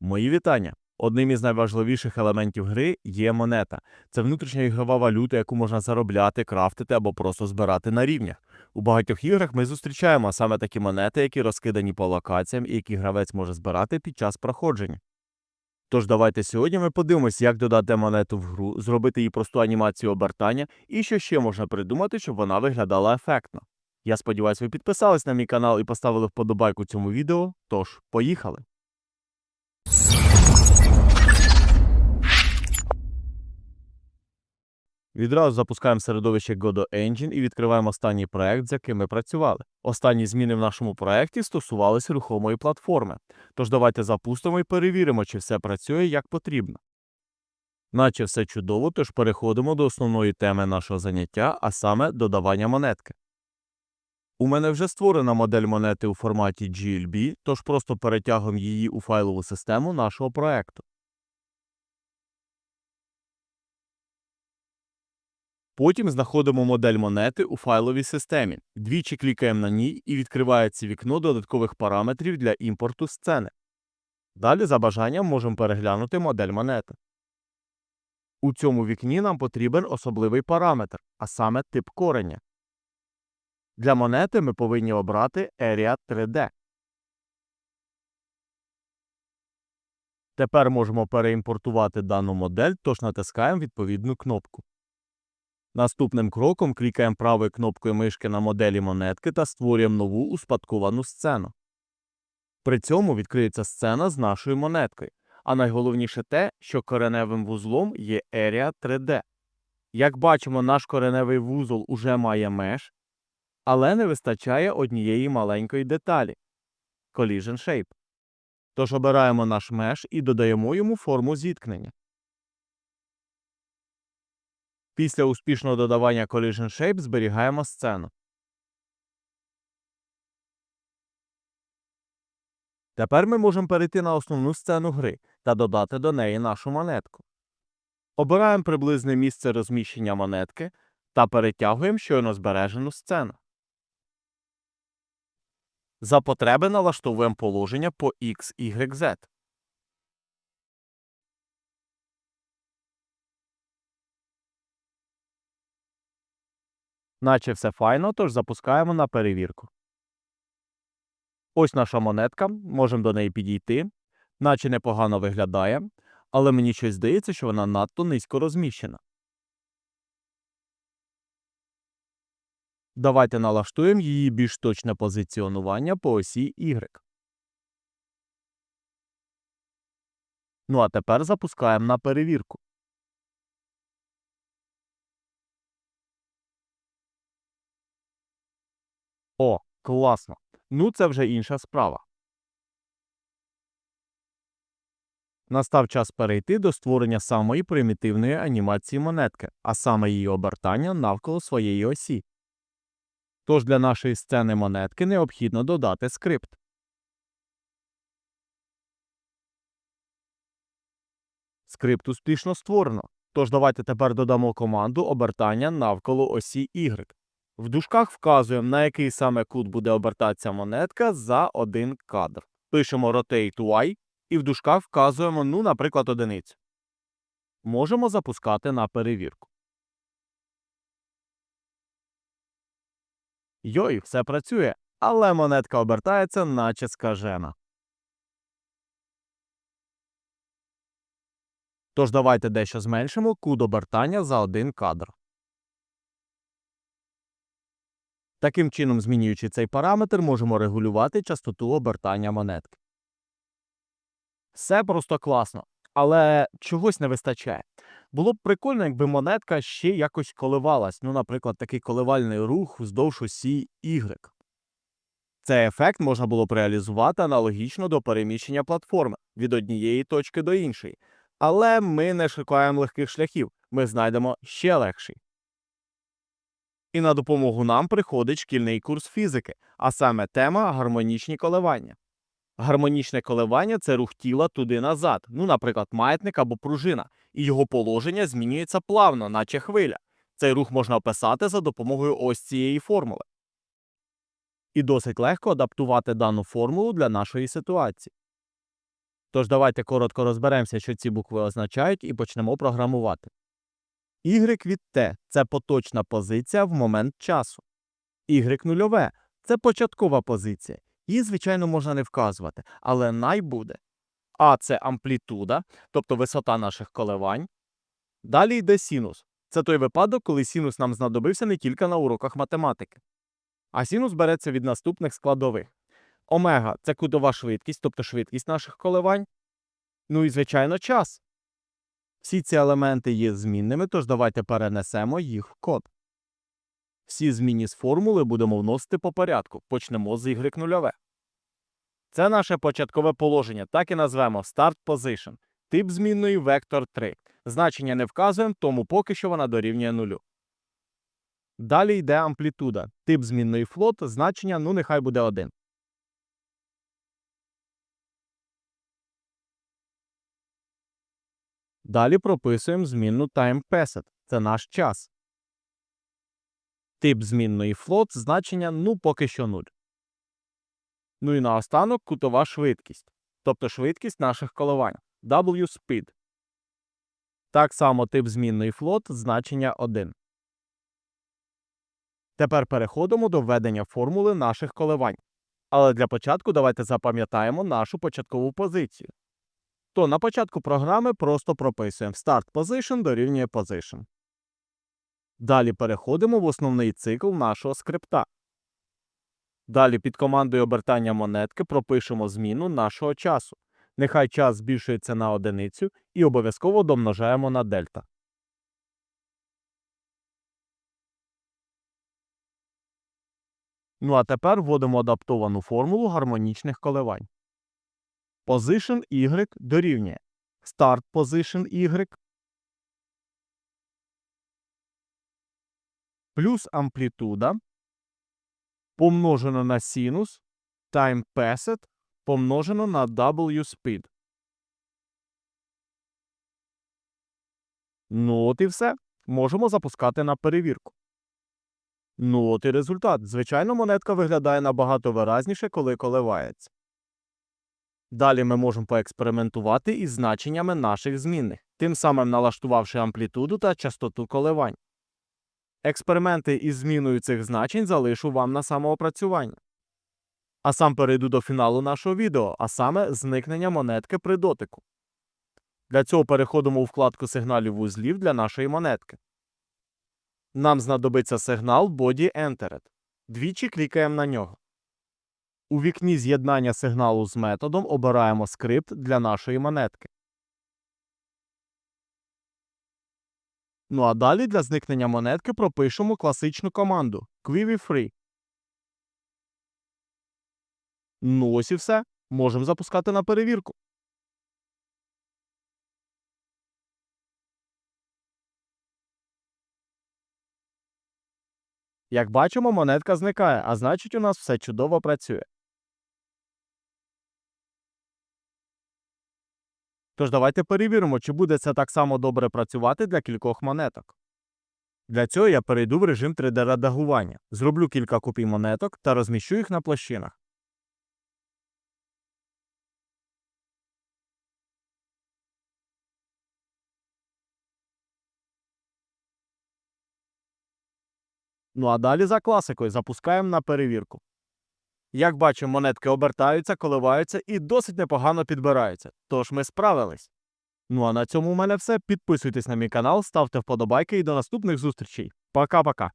Мої вітання! Одним із найважливіших елементів гри є монета. Це внутрішня ігрова валюта, яку можна заробляти, крафтити або просто збирати на рівнях. У багатьох іграх ми зустрічаємо саме такі монети, які розкидані по локаціям і які гравець може збирати під час проходження. Тож давайте сьогодні ми подивимось, як додати монету в гру, зробити їй просту анімацію обертання і що ще можна придумати, щоб вона виглядала ефектно. Я сподіваюся, ви підписались на мій канал і поставили вподобайку цьому відео. Тож, поїхали! Відразу запускаємо середовище Godot Engine і відкриваємо останній проект, з яким ми працювали. Останні зміни в нашому проекті стосувалися рухомої платформи. Тож давайте запустимо і перевіримо, чи все працює як потрібно. Наче все чудово, тож переходимо до основної теми нашого заняття, а саме додавання монетки. У мене вже створена модель монети у форматі GLB, тож просто перетягуємо її у файлову систему нашого проекту. Потім знаходимо модель монети у файловій системі. Двічі клікаємо на ній і відкривається вікно додаткових параметрів для імпорту сцени. Далі за бажанням можемо переглянути модель монети. У цьому вікні нам потрібен особливий параметр, а саме тип кореня. Для монети ми повинні обрати Area 3D. Тепер можемо переімпортувати дану модель, тож натискаємо відповідну кнопку. Наступним кроком клікаємо правою кнопкою мишки на моделі монетки та створюємо нову успадковану сцену. При цьому відкриється сцена з нашою монеткою. А найголовніше те, що кореневим вузлом є Area 3D. Як бачимо, наш кореневий вузол уже має меж, але не вистачає однієї маленької деталі Collision Shape. Тож обираємо наш меж і додаємо йому форму зіткнення. Після успішного додавання Collision Shape зберігаємо сцену. Тепер ми можемо перейти на основну сцену гри та додати до неї нашу монетку. Обираємо приблизне місце розміщення монетки та перетягуємо щойно збережену сцену. За потреби налаштовуємо положення по X, Y, Z. Наче все файно, тож запускаємо на перевірку. Ось наша монетка, можемо до неї підійти, наче непогано виглядає, але мені щось здається, що вона надто низько розміщена. Давайте налаштуємо її більш точне позиціонування по осі Y. Ну а тепер запускаємо на перевірку. О, класно. Ну, це вже інша справа. Настав час перейти до створення самої примітивної анімації монетки, а саме її обертання навколо своєї осі. Тож для нашої сцени монетки необхідно додати скрипт. Скрипт успішно створено. Тож давайте тепер додамо команду обертання навколо осі Y. В дужках вказуємо, на який саме кут буде обертатися монетка за один кадр. Пишемо Rotate Y і в дужках вказуємо, ну, наприклад, одиницю. Можемо запускати на перевірку. Йой, все працює, але монетка обертається, наче скажена. Тож давайте дещо зменшимо кут обертання за один кадр. Таким чином, змінюючи цей параметр, можемо регулювати частоту обертання монетки. Все просто класно, але чогось не вистачає. Було б прикольно, якби монетка ще якось коливалась, ну, наприклад, такий коливальний рух вздовж осі Y. Цей ефект можна було б реалізувати аналогічно до переміщення платформи від однієї точки до іншої. Але ми не шукаємо легких шляхів, ми знайдемо ще легший. І на допомогу нам приходить шкільний курс фізики, а саме тема гармонічні коливання. Гармонічне коливання це рух тіла туди назад, ну, наприклад, маятник або пружина, і його положення змінюється плавно, наче хвиля. Цей рух можна описати за допомогою ось цієї формули. І досить легко адаптувати дану формулу для нашої ситуації. Тож давайте коротко розберемося, що ці букви означають, і почнемо програмувати. Y від T – це поточна позиція в момент часу. Y нульове – це початкова позиція. Її, звичайно, можна не вказувати, але най буде. А це амплітуда, тобто висота наших коливань. Далі йде синус. Це той випадок, коли синус нам знадобився не тільки на уроках математики. А синус береться від наступних складових. Омега це кутова швидкість, тобто швидкість наших коливань. Ну і, звичайно, час. Всі ці елементи є змінними, тож давайте перенесемо їх в код. Всі змінні з формули будемо вносити по порядку. Почнемо з y нульове. Це наше початкове положення, так і назвемо Start Position. Тип змінної вектор 3. Значення не вказуємо, тому поки що вона дорівнює нулю. Далі йде амплітуда. Тип змінної флот, значення, ну нехай буде 1. Далі прописуємо змінну TimePasset. Це наш час. Тип змінної флот, значення, ну поки що 0. Ну і наостанок кутова швидкість, тобто швидкість наших коливань W speed. Так само тип змінної флот, значення 1. Тепер переходимо до введення формули наших коливань. Але для початку давайте запам'ятаємо нашу початкову позицію. То на початку програми просто прописуємо Start Position дорівнює Position. Далі переходимо в основний цикл нашого скрипта. Далі під командою обертання монетки пропишемо зміну нашого часу. Нехай час збільшується на одиницю і обов'язково домножаємо на дельта. Ну а тепер вводимо адаптовану формулу гармонічних коливань. Position Y дорівнює Start Position Y плюс амплітуда помножено на синус time passed помножено на W speed. Ну от і все. Можемо запускати на перевірку. Ну от і результат. Звичайно, монетка виглядає набагато виразніше, коли коливається. Далі ми можемо поекспериментувати із значеннями наших змінних, тим самим налаштувавши амплітуду та частоту коливань. Експерименти із зміною цих значень залишу вам на самоопрацювання. А сам перейду до фіналу нашого відео, а саме зникнення монетки при дотику. Для цього переходимо у вкладку сигналів вузлів для нашої монетки. Нам знадобиться сигнал Body Entered. Двічі клікаємо на нього. У вікні з'єднання сигналу з методом обираємо скрипт для нашої монетки. Ну а далі для зникнення монетки пропишемо класичну команду Free. Ну ось і все. Можемо запускати на перевірку. Як бачимо, монетка зникає, а значить у нас все чудово працює. Тож давайте перевіримо, чи буде це так само добре працювати для кількох монеток. Для цього я перейду в режим 3D-редагування, зроблю кілька копій монеток та розміщу їх на площинах. Ну а далі за класикою запускаємо на перевірку. Як бачимо, монетки обертаються, коливаються і досить непогано підбираються. Тож ми справились. Ну а на цьому у мене все. Підписуйтесь на мій канал, ставте вподобайки і до наступних зустрічей. Пока-пока.